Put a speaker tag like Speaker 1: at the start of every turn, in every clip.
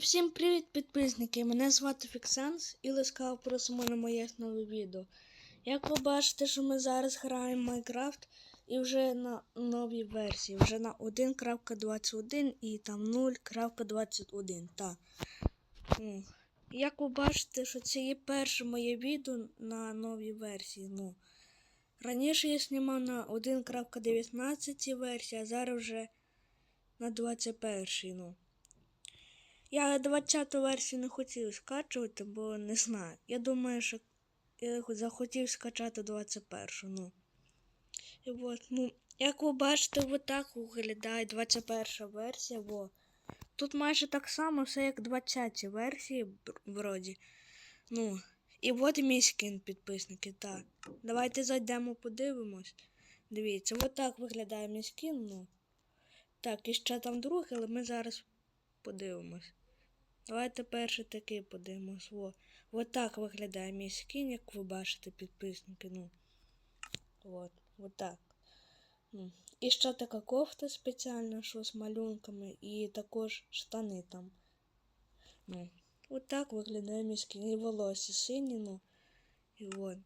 Speaker 1: Всім привіт, підписники! Мене звати Фіксенс і ласкаво просимо на моє нове відео. Як ви бачите, що ми зараз граємо Майнкрафт і вже на новій версії, вже на 1.21 і там 0.21. Так. Ну, Як ви бачите, що це є перше моє відео на новій версії. Ну, раніше я знімав на 1.19 версії, а зараз вже на 21. Ну. Я 20 версію не хотів скачувати, бо не знаю. Я думаю, що я захотів скачати 21. Ну. І от, ну, як ви бачите, от так виглядає 21 версія. Во. Тут майже так само, все як 20 версії, вроді. Ну, і от мій скін підписники, так. Давайте зайдемо, подивимось. Дивіться, от так виглядає мій скін, ну. Так, і ще там другий, але ми зараз подивимось. Давайте перший такий подивимось. Во. От так виглядає мій скін, як ви бачите, підписники. Ну. От, от так. Ну. І ще така кофта спеціальна, що з малюнками, і також штани там. Ну. От так виглядає мій скін. І волосся сині, ну. І от.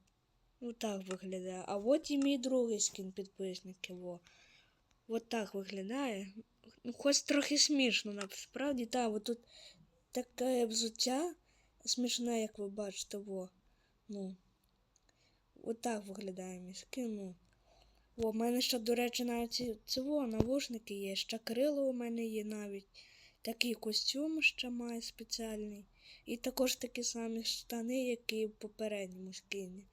Speaker 1: От так виглядає. А от і мій другий скін підписники. Во. От так виглядає. Ну, хоч трохи смішно, насправді, так, от тут таке взуття смішне, як ви бачите, во. Ну. Отак виглядає мій скин, ну. О, в мене ще, до речі, навіть цього навушники є. Ще крило у мене є навіть. Такий костюм ще має спеціальний. І також такі самі штани, як і в попередньому скині.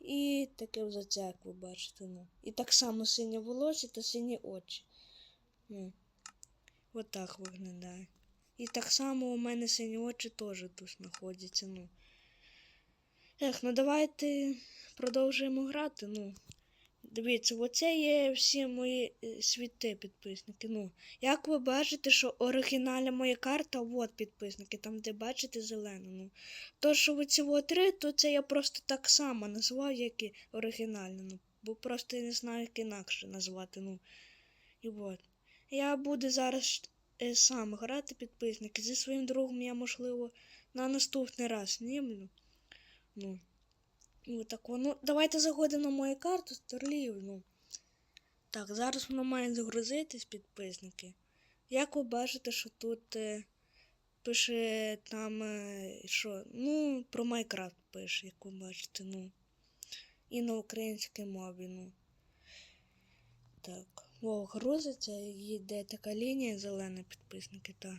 Speaker 1: І таке взуття, як ви бачите, ну. І так само синє волосся та сині очі. Ну. Отак виглядає. І так само у мене сині очі теж тут знаходяться. Ну. Ех, ну давайте продовжуємо грати. Ну. Дивіться, оце є всі мої е, світи, підписники. Ну, як ви бачите, що оригінальна моя карта, от підписники, там, де бачите зелену. Ну. То, що оці от три, то це я просто так само назвав, як і оригінально. Ну, бо просто я не знаю, як інакше назвати. Ну. І от. Я буду зараз сам грати підписники. Зі своїм другом я, можливо, на наступний раз знімлю. Ну. Так, ну, давайте заходимо на мою карту Старлів. Ну. Так, зараз воно має загрузитись, підписники. Як ви бачите, що тут е, пише там, е, що, ну, про Майнкрафт пише, як ви бачите, ну. І на українській мові, ну. Так. О, грузиться, йде така лінія зелена, підписники, так.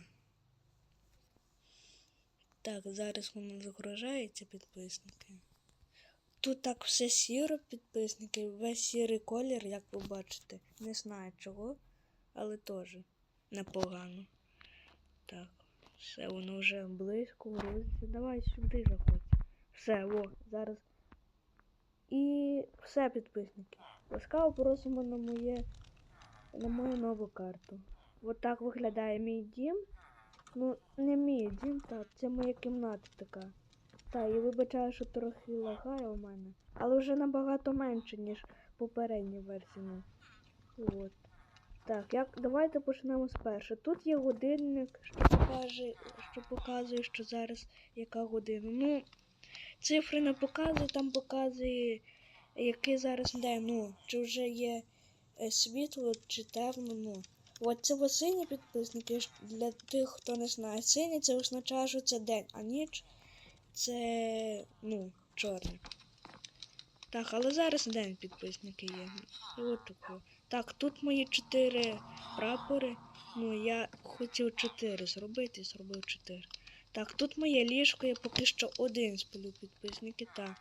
Speaker 1: Так, зараз воно загружається, підписники. Тут так все сіро, підписники, весь сірий колір, як ви бачите. Не знаю чого, але теж непогано. Так, все, воно вже близько грузиться. Давай сюди заходь. Все, о, зараз. І все, підписники. Ласкаво просимо на моє на мою нову карту. От так виглядає мій дім. Ну, не мій дім, так, це моя кімната така. Так, і вибачаю, що трохи лагає у мене. Але вже набагато менше, ніж попередні версії. От. Так, як, давайте почнемо з першого. Тут є годинник, що покаже, що показує, що зараз яка година. Ну, цифри не показує, там показує, який зараз день. Ну, чи вже є світло, чи темно. Ну. От це сині підписники для тих, хто не знає. Синій це означає, що це день, а ніч це, ну, чорний. Так, але зараз день підписники є. І от тако. Так, тут мої чотири прапори. Ну, я хотів чотири зробити, зробив чотири. Так, тут моє ліжко, я поки що один сплю підписники. Так.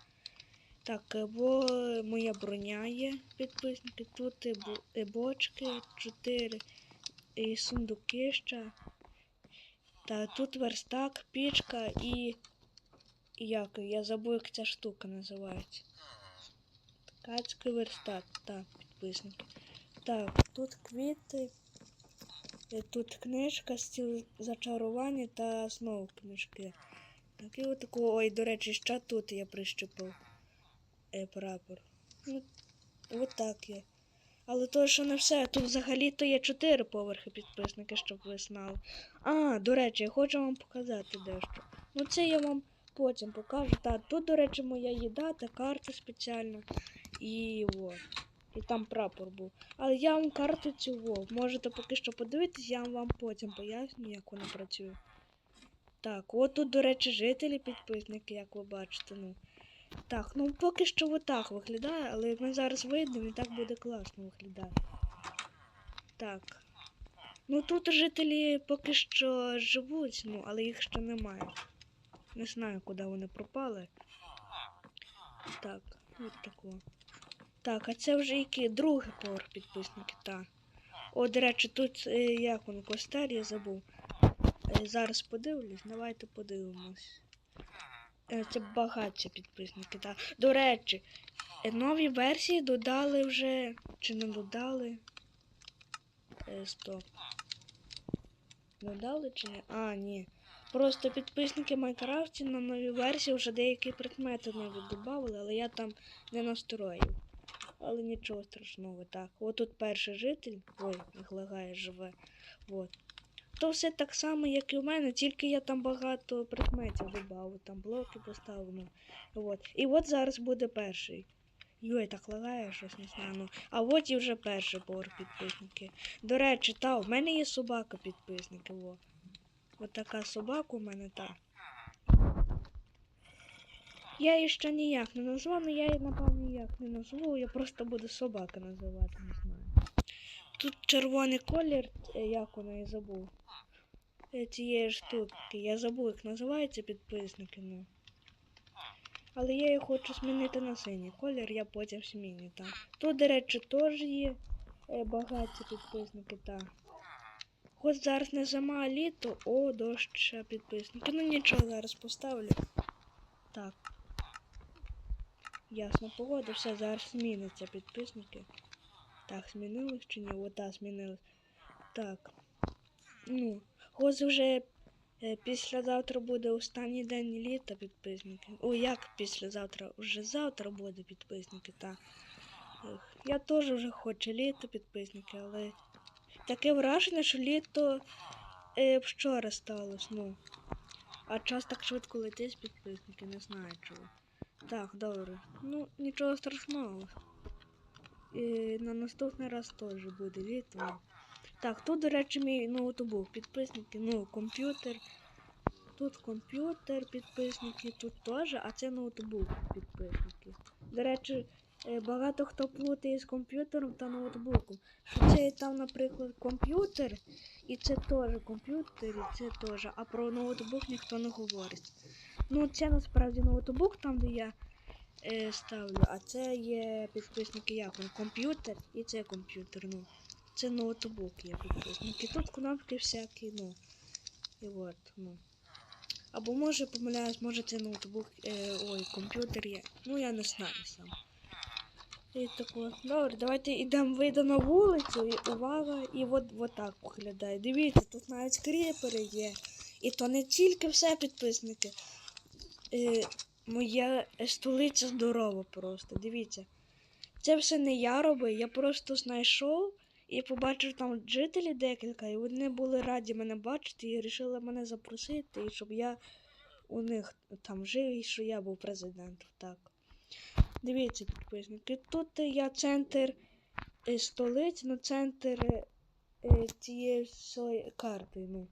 Speaker 1: Так, е, бо моя броня є підписники. Тут і бочки, чотири і сундуки ще. Та тут верстак, пічка і. Як? Я забув, як ця штука називається. Ткацький верстат, так, підписники. Так, тут квіти, тут книжка, стіл зачарування та знову книжки. Так, і отаку, ой, до речі, ще тут я прищепив прапор. Ну, от так є. Але то, що не все, тут взагалі-то є чотири поверхи підписники, щоб ви знали. А, до речі, я хочу вам показати дещо. Ну це я вам потім покажу. Та тут, до речі, моя їда та карта спеціальна. І от. І там прапор був. Але я вам карту во, можете поки що подивитись, я вам потім поясню, як вона працює. Так, от тут, до речі, жителі підписники, як ви бачите. Ну. Так, ну поки що отак виглядає, але ми зараз вийдемо і так буде класно виглядати. Так. Ну тут жителі поки що живуть, ну, але їх ще немає. Не знаю, куди вони пропали. Так, от тако. Так, а це вже який другий поверх підписники, так. О, до речі, тут е, як воно, костер, я забув. Е, зараз подивлюсь, давайте подивимось. Е, Це багаття підписники, так. До речі, е, нові версії додали вже. Чи не додали? Е, стоп. Додали чи ні? А, ні. Просто підписники Майнкрафті на новій версії вже деякі предмети нові додали, але я там не настроїв. Але нічого страшного, так. От тут перший житель. Ой, як лагає живе. От. То все так само, як і у мене, тільки я там багато предметів додав, там блоки поставив. Ну, от. І от зараз буде перший. Йой, так лагає щось не знаю. Ну. А от і вже перший поверх підписники. До речі, та, в мене є собака підписники. Во. От така собака у мене та. Я її ще ніяк не назву, але я її, напевно, ніяк не назву, я просто буду собака називати, не знаю. Тут червоний колір, е, як воно я забув. Цієї штуки. Я забув, як називається підписники, ну. Але я її хочу змінити на синій колір, я потім зміню, так. Тут, до речі, теж є е, багаті підписники, так. Хоч зараз не зима, а літо, о, дощ підписники. Ну нічого, зараз поставлю. Так. Ясно, погода, все, зараз зміниться підписники. Так, змінилось чи ні? Ота змінилось. Так. Ну, ось вже е, післязавтра буде останній день літа підписники. О, як післязавтра? Уже завтра буде підписники, так. Я теж вже хочу літо підписники, але таке враження, що літо е, вчора сталося, ну. А час так швидко летить підписники, не знаю чого. Так, добре. Ну, нічого страшного. І на наступний раз теж буде літо. Так, тут, до речі, мій ноутбук, підписники, ну, комп'ютер. Тут комп'ютер, підписники, тут теж, а це ноутбук, підписники. До речі, е, багато хто плутає з комп'ютером та ноутбуком. Що це там, наприклад, комп'ютер, і це теж комп'ютер, і це теж, а про ноутбук ніхто не говорить. Ну, це насправді ноутбук, там, де я е, ставлю, а це є підписники як комп'ютер і це комп'ютер, ну. Це ноутбук я є підписники. Тут кнопки всякі, ну. І от, ну. Або може помиляюсь, може це ноутбук, е, ой, комп'ютер є. Ну я не знаю сам. І тако. Добре, давайте йдемо вийдемо на вулицю, і увага, і от, от так виглядає. Дивіться, тут навіть кріпери є. І то не тільки все підписники. Е, моя столиця здорова просто. Дивіться. Це все не я робив, я просто знайшов і побачив там жителі декілька, і вони були раді мене бачити і вирішили мене запросити, і щоб я у них там жив, і що я був президентом. Так. Дивіться, підписники. Тут я центр е, столиці, ну центр е, е, цієї всієї карти. ну.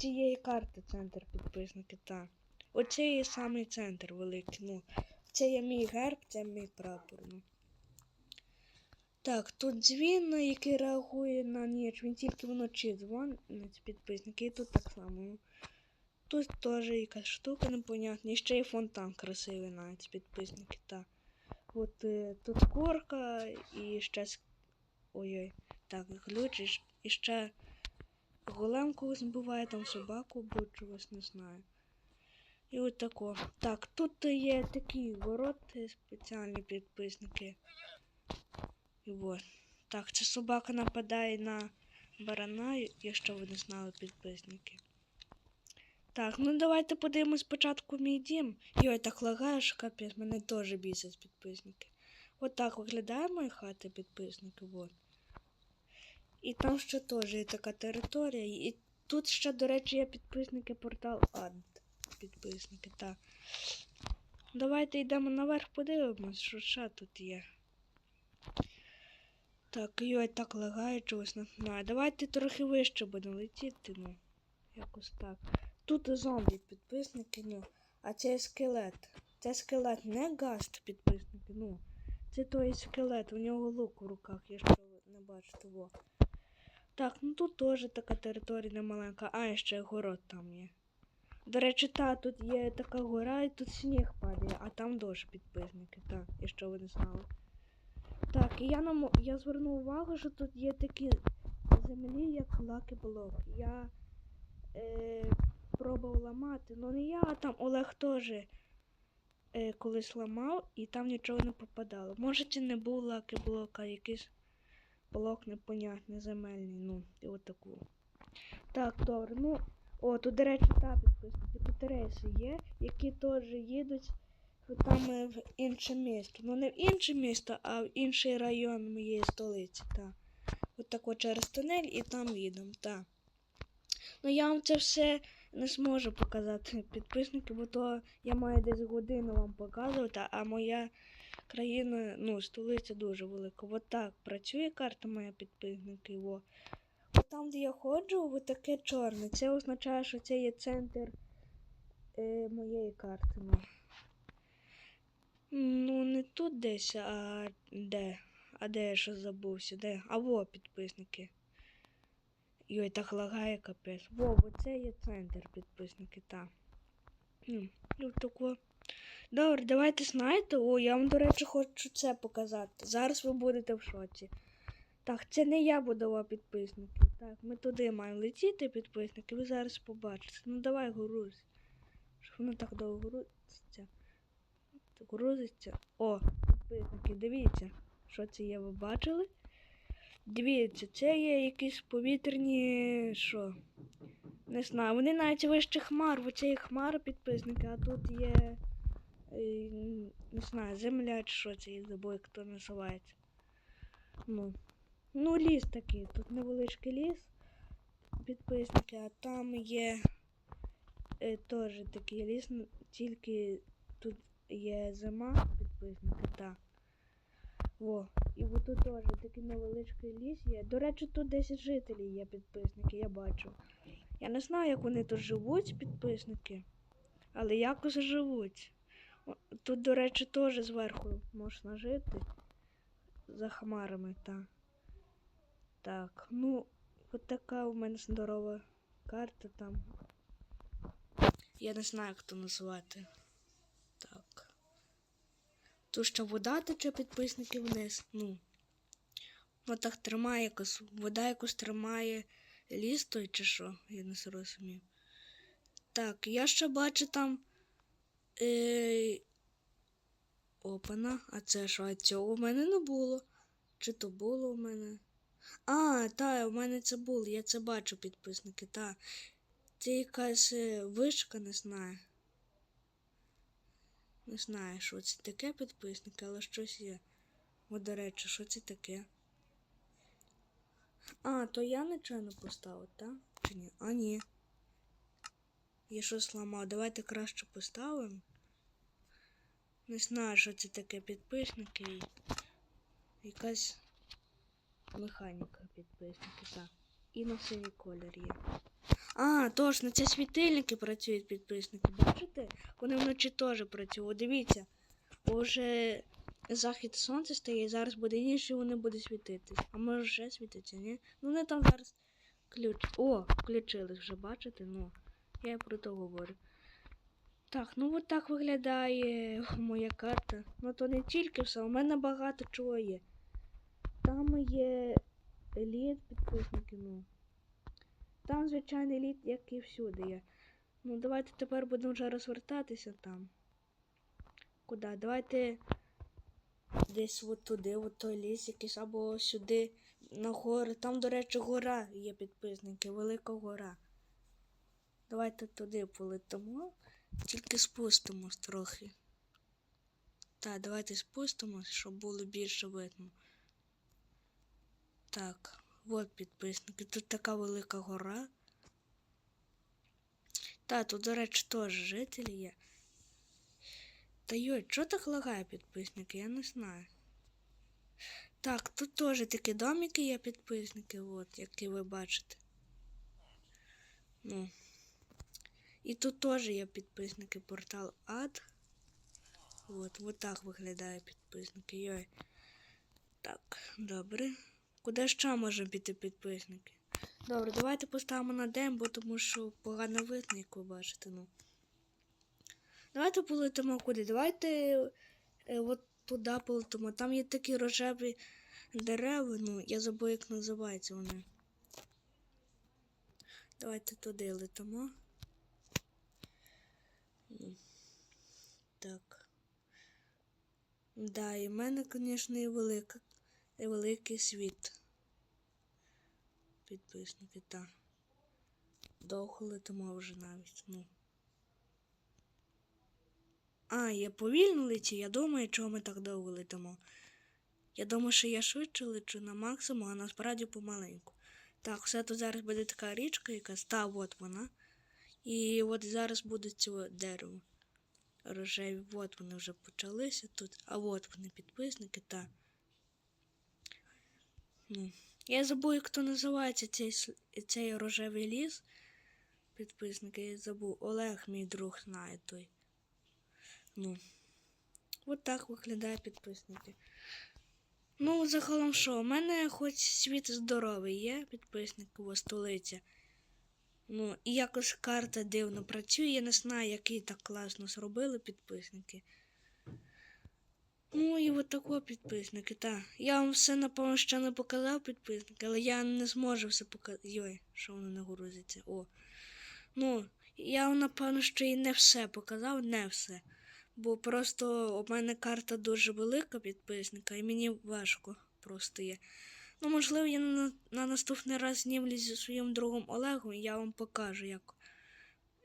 Speaker 1: Цієї карти центр підписники, так. Оце є самий центр великий. Ну, це є мій герб, це мій прапор. Ну. Так, тут дзвін, який реагує на ніч, він тільки вночі дзвонить підписники, і тут так само. Тут теж якась штука непонятна. І ще є фонтан красивий навіть підписники, так. От е, тут корка і ще. Ой-ой. Так, ключ і, ще голем когось буває, там собаку або чогось не знаю. І от тако. Так, тут є такі вороти спеціальні підписники. І. Так, ця собака нападає на барана, якщо ви не знали підписники. Так, ну давайте подивимось спочатку мій дім. Йой, так лагає, що капець, мене теж бісять підписники. Отак виглядає моя хата підписники. Вот. І там ще теж є така територія. І тут ще, до речі, є підписники портал Ад. Підписники, так. Давайте йдемо наверх, подивимось, що ще тут є. Так, йой, так лагає чогось не знаю. Давайте трохи вище будемо летіти, ну. Якось так. Тут зомбі підписники, ну. А це скелет. Це скелет, не гаст підписники, ну. Це той скелет, у нього лук у руках, якщо ви не бачите. Во. Так, ну тут теж така територія немаленька, а ще город там є. До речі, та, тут є така гора, і тут сніг падає, а там дощ підписники, так, якщо ви не знали. Так, і я нам я звернув увагу, що тут є такі землі, як лаки блок. Я е, пробував ламати, ну не я, а там Олег теж е, колись ламав і там нічого не попадало. Може, це не був лаки блок, а якийсь блок непонятний, земельний, ну, і отаку. Так, добре, ну. О, тут, до речі, та підписники, тут рейси є, які теж їдуть там е, в інше місто. Ну не в інше місто, а в інший район моєї столиці, так. От тако через тунель і там їдемо, так. Ну я вам це все не зможу показати підписники, бо то я маю десь годину вам показувати, а моя країна, ну, столиця дуже велика. От так працює карта моя підписники. Во. От там, де я ходжу, от таке чорне. Це означає, що це є центр е, моєї карти. Ну. Ну, не тут десь, а де? А де я що забувся? Де? А во, підписники. Йой, так лагає капець. Во, во, це є центр підписники, так. Ну, тако. Добре, давайте знаєте. О, я вам, до речі, хочу це показати. Зараз ви будете в шоці. Так, це не я будував підписники. Так, ми туди маємо летіти, підписники, ви зараз побачите. Ну давай грузь. Щоб воно так довго грузиться. Грузиться. О, підписники, дивіться, що це є, ви бачили? Дивіться, це є якісь повітряні. що? Не знаю, вони навіть вище хмар, бо це є хмара підписники, а тут є. е, Не знаю, земля чи що це, я забув, як називається. Ну. Ну, ліс такий, тут невеличкий ліс, підписники, а там є е, теж такий ліс, тільки тут є зима, підписники, так. Во. І от тут теж такий невеличкий ліс є. До речі, тут 10 жителів є підписники, я бачу. Я не знаю, як вони тут живуть, підписники, але якось живуть. Тут, до речі, теж зверху можна жити за хмарами, так. Так, ну, от така у мене здорова карта там. Я не знаю, як то назвати. Тут ще вода тече підписники вниз. Ну. Вона так тримає якось. Вода якось тримає ліс той чи що, я не зрозумів. Так, я ще бачу там. Е... Опана, а це що? А цього у мене не було. Чи то було у мене? А, та, у мене це було, я це бачу, підписники, та. Це якась е, вишка, не знаю. Не знаю, що це таке підписники, але щось є. О, до речі, що це таке? А, то я нечайно поставив, так? Чи ні? А, ні. Я щось зламав. Давайте краще поставимо. Не знаю, що це таке підписники. Якась механіка підписники, так. І на синій колір є. А, точно, це світильники працюють підписники. Бачите? Вони вночі теж працюють. Дивіться, уже захід сонця стає, і зараз буде ніч, і вони будуть світитись. А може вже світиться, ні? Ну вони там зараз ключ. О, включились вже, бачите? Ну, я про то говорю. Так, ну от так виглядає моя карта. Ну то не тільки все, у мене багато чого є. Там є еліт підписники, ну. Там звичайний еліт, як і всюди є. Ну, давайте тепер будемо вже розвертатися там. Куди? Давайте десь от туди, от той ліс якийсь, або сюди на гори. Там, до речі, гора є підписники, велика гора. Давайте туди полетимо, тільки спустимось трохи. Так, давайте спустимось, щоб було більше видно. Так, от підписники. Тут така велика гора. Та, тут, до речі, теж жителі є. Та йой, чого так лагає підписники? Я не знаю. Так, тут теж такі домики є підписники, от, які ви бачите. Ну. І тут теж є підписники портал Ад. От, от так виглядає підписники. Йой. Так, добре. Куди ще може піти підписники? Добре, давайте поставимо на дем, бо тому що погано видно, як ви бачите. Ну. Давайте полетимо куди. Давайте е, от туди полетимо. Там є такі рожеві дерева, ну, я забув, як називаються вони. Давайте туди летимо. Так. Да, і в мене, звісно, і велика, і великий світ. Підписники, так. Довго летимо вже навіть, ну. А, я повільно лечу, я думаю, чого ми так довго летимо. Я думаю, що я швидше лечу на максимум, а насправді помаленьку. Так, все тут зараз буде така річка, якась, та от вона. І от зараз буде цього дерево. Рожеві, от вони вже почалися тут, а от вони підписники, та. Ну. Я забув, як то називається цей, цей рожевий ліс. Підписники, я забув. Олег, мій друг, знає той. Ну. От так виглядає підписники. Ну, загалом що, у мене хоч світ здоровий є, підписник у столиця. Ну, і якось карта дивно працює, я не знаю, який так класно зробили підписники. Ну і от тако підписники, так. Я вам все, напевно, ще не показав підписники, але я не зможу все показати. Йой, що воно не грузиться. О. Ну, я вам, напевно, ще і не все показав, не все. Бо просто у мене карта дуже велика підписника, і мені важко просто є. Ну, можливо, я на, на наступний раз знімлюсь зі своїм другом Олегом, і я вам покажу, як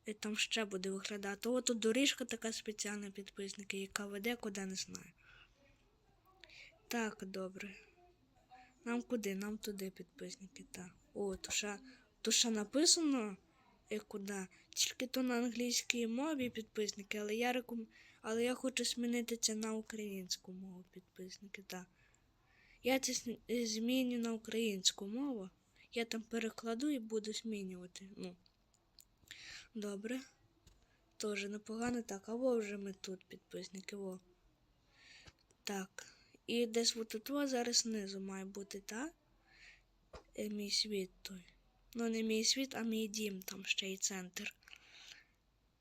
Speaker 1: е, там ще буде виглядати. От тут доріжка така спеціальна підписники, яка веде, куди не знаю. Так, добре. Нам куди? Нам туди підписники, так. О, то ще, то ще написано, е, куди. Тільки то на англійській мові підписники, але я реком... але я хочу змінити це на українську мову підписники, так. Я це е, зміню на українську мову. Я там перекладу і буду змінювати. Ну. Добре. Тоже непогано так. А во вже ми тут, підписники, во. Так. І десь от тут зараз знизу має бути, так? Е, Мій світ той. Ну, не мій світ, а мій дім, там ще й центр.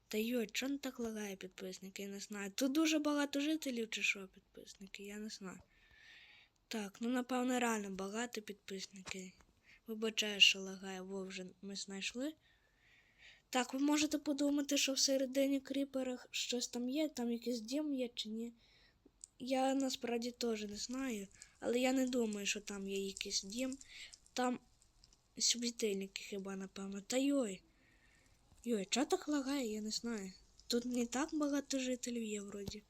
Speaker 1: Та чого не так лагає підписники? Я не знаю. Тут дуже багато жителів чи що, підписники, я не знаю. Так, ну напевно реально багато підписники. Вибачаю, що лагає, во вже ми знайшли. Так, ви можете подумати, що всередині кріпера щось там є, там якийсь дім є чи ні. Я насправді теж не знаю, але я не думаю, що там є якийсь дім. Там світильники хіба, напевно. Та йой. Йой, чого так лагає, я не знаю. Тут не так багато жителів є вроді.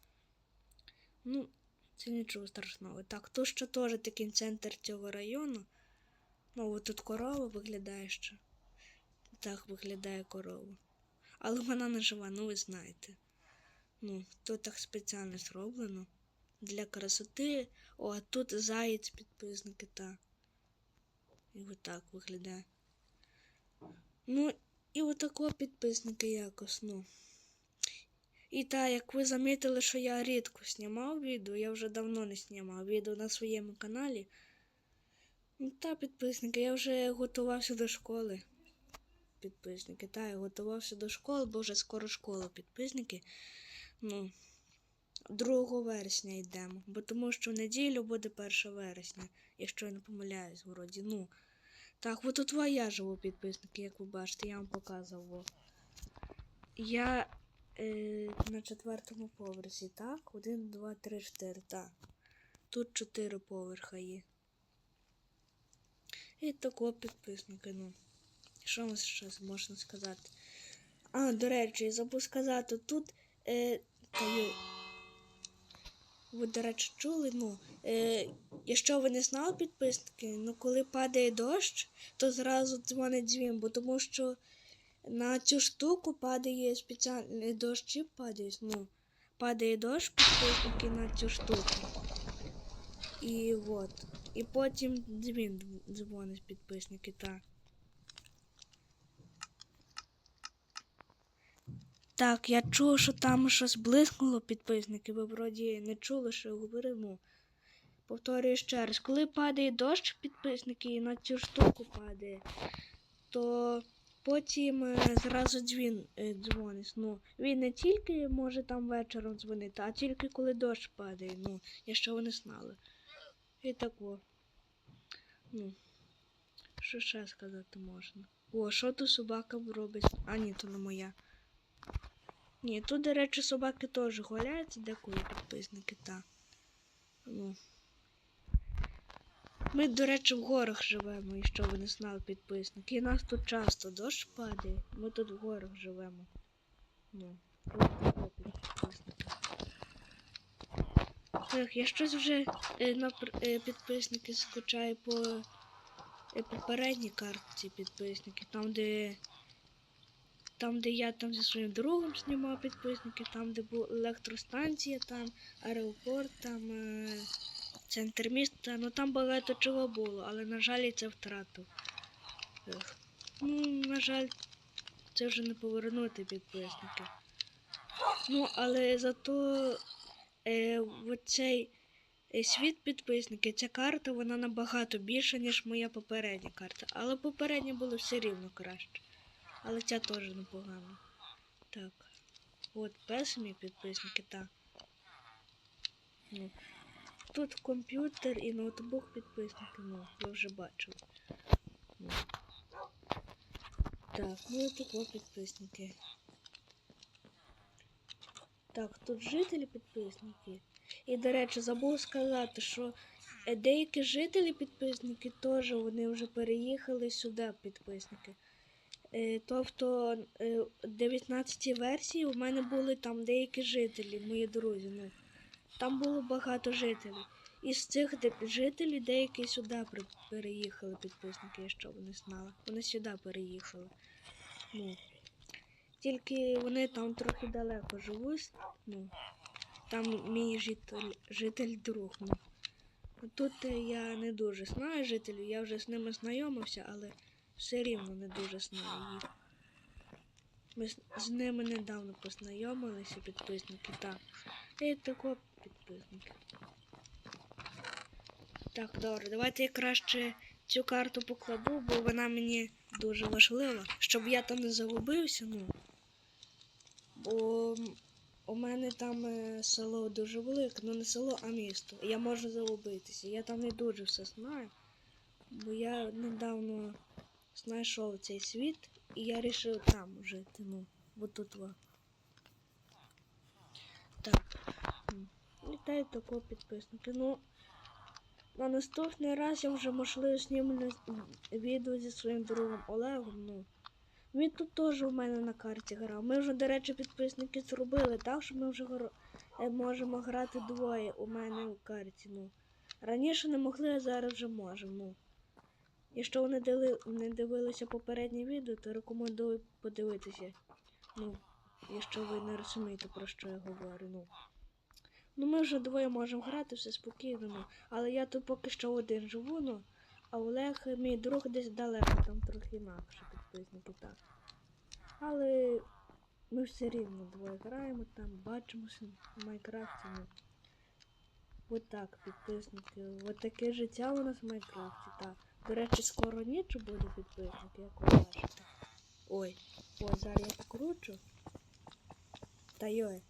Speaker 1: Ну, це нічого страшного. Так, тут ще теж такий центр цього району. Ну, от тут корова виглядає ще. Так виглядає корова. Але вона не жива, ну ви знаєте. Ну, тут так спеціально зроблено. Для красоти. О, а тут заєць підписники та. І отак виглядає. Ну, і отако підписники якось, ну. І так, як ви замітили, що я рідко знімав відео, я вже давно не знімав відео на своєму каналі. Ну, та підписники, я вже готувався до школи. Підписники, та, я готувався до школи, бо вже скоро школа, підписники. Ну, 2 вересня йдемо, бо тому що в неділю буде 1 вересня, якщо я не помиляюсь, вроді. Ну, так, от тут я живу, підписники, як ви бачите, я вам показував. Я е, на четвертому поверсі, так? Один, два, три, чотири, так. Тут чотири поверха є. І тако підписники, ну. Що вам ще можна сказати? А, до речі, забув сказати, тут е, та, й- ви, до речі, чули, ну, е, якщо ви не знали підписники, ну коли падає дощ, то зразу дзвонить дзвін, бо тому що на цю штуку падає спеціальний дощі падає, ну, падає дощ підписники на цю штуку. І от. І потім дзвін дзвонить підписники, так. Так, я чув, що там щось блискнуло підписники, ви вроді не чули, що я говорив. Ну, повторюю ще раз, коли падає дощ підписники і на цю штуку падає, то потім е, зразу дзвін е, дзвонить. Ну, він не тільки може там вечором дзвонити, а тільки коли дощ падає, ну, якщо ви не знали. І тако. Ну, що ще сказати можна? О, що тут собака робить? А, ні, то не моя. Ні, тут, до речі, собаки теж гуляються, деколи підписники, та. Ну. Ми, до речі, в горах живемо, якщо ви не знали підписники. І нас тут часто дощ падає. Ми тут в горах живемо. Ну. Так, я щось вже е, на е, підписники скучаю по е, попередній картці підписники, там де там, де я там зі своїм другом знімав підписники, там, де була електростанція, там аеропорт, там е, центр міста. Ну там багато чого було, але на жаль, я це втратив. Ну, на жаль, це вже не повернути підписники. Ну, але зато е, цей е, світ підписники, ця карта, вона набагато більша, ніж моя попередня карта. Але попередня була все рівно краще. Але ця теж непогана. Так. От перші мій підписники, так. Ну. Тут комп'ютер і ноутбук підписники, ну, ви вже бачили. Ну. Так, ну і тут підписники. Так, тут жителі підписники. І, до речі, забув сказати, що е, деякі жителі підписники теж вони вже переїхали сюди, підписники. Е, Тобто е, 19 версії у мене були там деякі жителі, мої друзі. Ну, там було багато жителів. І з цих жителів деякі сюди переїхали підписники, якщо ви не знали. Вони сюди переїхали. Ну, тільки вони там трохи далеко живуть. Ну, там мій житель, житель друг. Ну. Тут е, я не дуже знаю жителів, я вже з ними знайомився, але все рівно не дуже знаю їх. Ми з, ними недавно познайомилися, підписники, так. І тако підписники. Так, добре, давайте я краще цю карту покладу, бо вона мені дуже важлива, щоб я там не загубився, ну. Бо у мене там е, село дуже велике, ну не село, а місто. Я можу загубитися. Я там не дуже все знаю. Бо я недавно знайшов цей світ і я вирішив там жити. Ну, бо тут во. Так. Вітаю такого підписники. Ну, на наступний раз я вже можливо знімлю відео зі своїм другом Олегом. Ну. Він тут теж у мене на карті грав. Ми вже, до речі, підписники зробили так, що ми вже е, можемо грати двоє у мене у карті. Ну. Раніше не могли, а зараз вже можемо. Ну. Якщо ви не, дили, не дивилися попереднє відео, то рекомендую подивитися. Ну, якщо ви не розумієте, про що я говорю. Ну, ну ми вже двоє можемо грати, все спокійно. Ну. Але я тут поки що один живу, ну, а Олег, мій друг, десь далеко, там трохи інакше підписники, так. Але ми все рівно двоє граємо там, бачимося в Майнкрафті. Ну. От так, підписники. От таке життя у нас в Майнкрафті, так. До речі, скоро ніч буде підписники, як ви бачите. Ой, ось зараз я покручу. Та йой.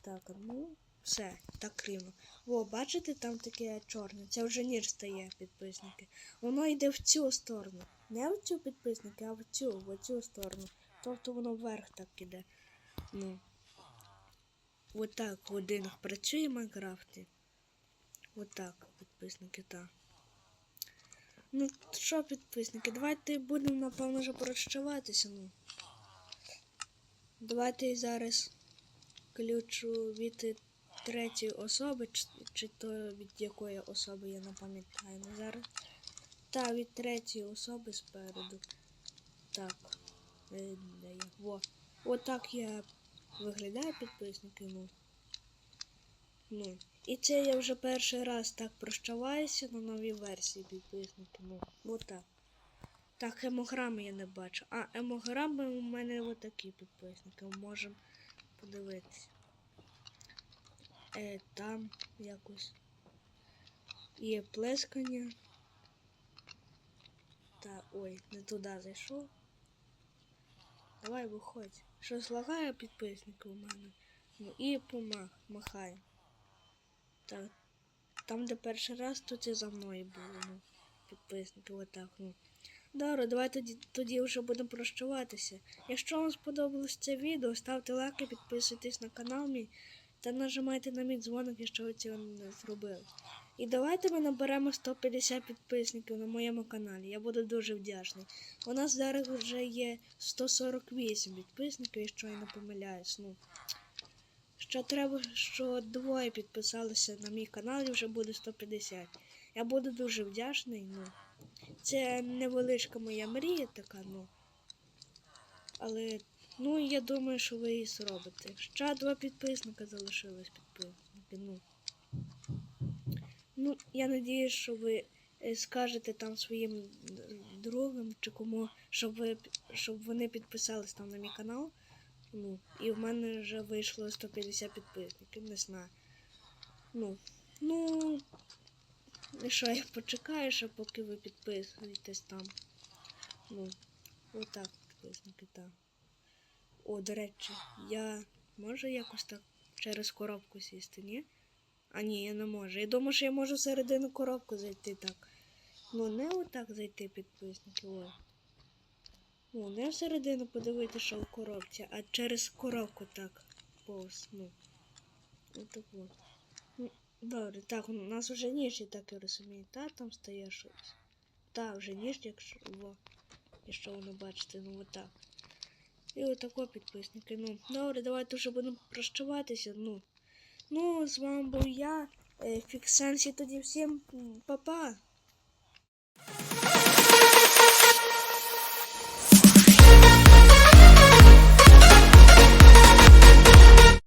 Speaker 1: Так, ну, все, так рівно. О, бачите, там таке чорне. Це вже ніч стає, підписники. Воно йде в цю сторону. Не в цю підписники, а в цю, в цю сторону. Тобто воно вверх так іде. Ну. Отак в годинах працює в Майнкрафті. Отак, підписники, так. Ну, що, підписники, давайте будемо, напевно, вже прощаватися, ну. Давайте зараз включу від третьої особи, чи, чи то від якої особи я не пам'ятаю ну, зараз. Та від третьої особи спереду. Так. Е? Во. Отак я виглядаю підписники, ну. Ну. І це я вже перший раз так прощаваюся на новій версії підписники. Ну, отак. Так, емограми я не бачу. А, емограми у мене отакі підписники. Можемо подивитися. Е, там якось є плескання. Та ой, не туди зайшов. Давай виходь. Щось лагає підписники у мене. Ну і помах, махай. Так. Там, де перший раз, то це за мною було. Ну, підписники, отак. Ну. Добре, давай тоді, тоді вже будемо прощаватися. Якщо вам сподобалось це відео, ставте лайки, підписуйтесь на канал мій та нажимайте на мій дзвоник, якщо ви цього не зробили. І давайте ми наберемо 150 підписників на моєму каналі. Я буду дуже вдячний. У нас зараз вже є 148 підписників, якщо я не помиляюсь. Ну, що треба, що двоє підписалися на мій канал і вже буде 150. Я буду дуже вдячний. Ну, це невеличка моя мрія така, ну. Але ну я думаю, що ви її зробите. Ще два підписника залишилось підписники. Ну, ну я надіюсь, що ви е, скажете там своїм д- другам чи кому, щоб ви щоб вони підписались там на мій канал. Ну, і в мене вже вийшло 150 підписників, не знаю. Ну, ну, що я почекаю, ще поки ви підписуєтесь там. Ну, отак, підписники там. О, до речі, я можу якось так через коробку сісти, ні? А ні, я не можу. Я думаю, що я можу всередину коробку зайти так. Ну, не отак зайти, підписники, ой. Ну, не всередину подивитися, що в коробці, а через коробку так повз. Ну. Отак от. Ну, Добре, так, у нас вже ніж, я так і розумію. Та там стає щось. Та, вже ніж, якщо, во, якщо ви не бачите, ну отак. І отако підписники. Ну, добре, давайте вже будемо прощаватися. Ну, ну з вами був я, е, Фіксенсі. Тоді всім па-па.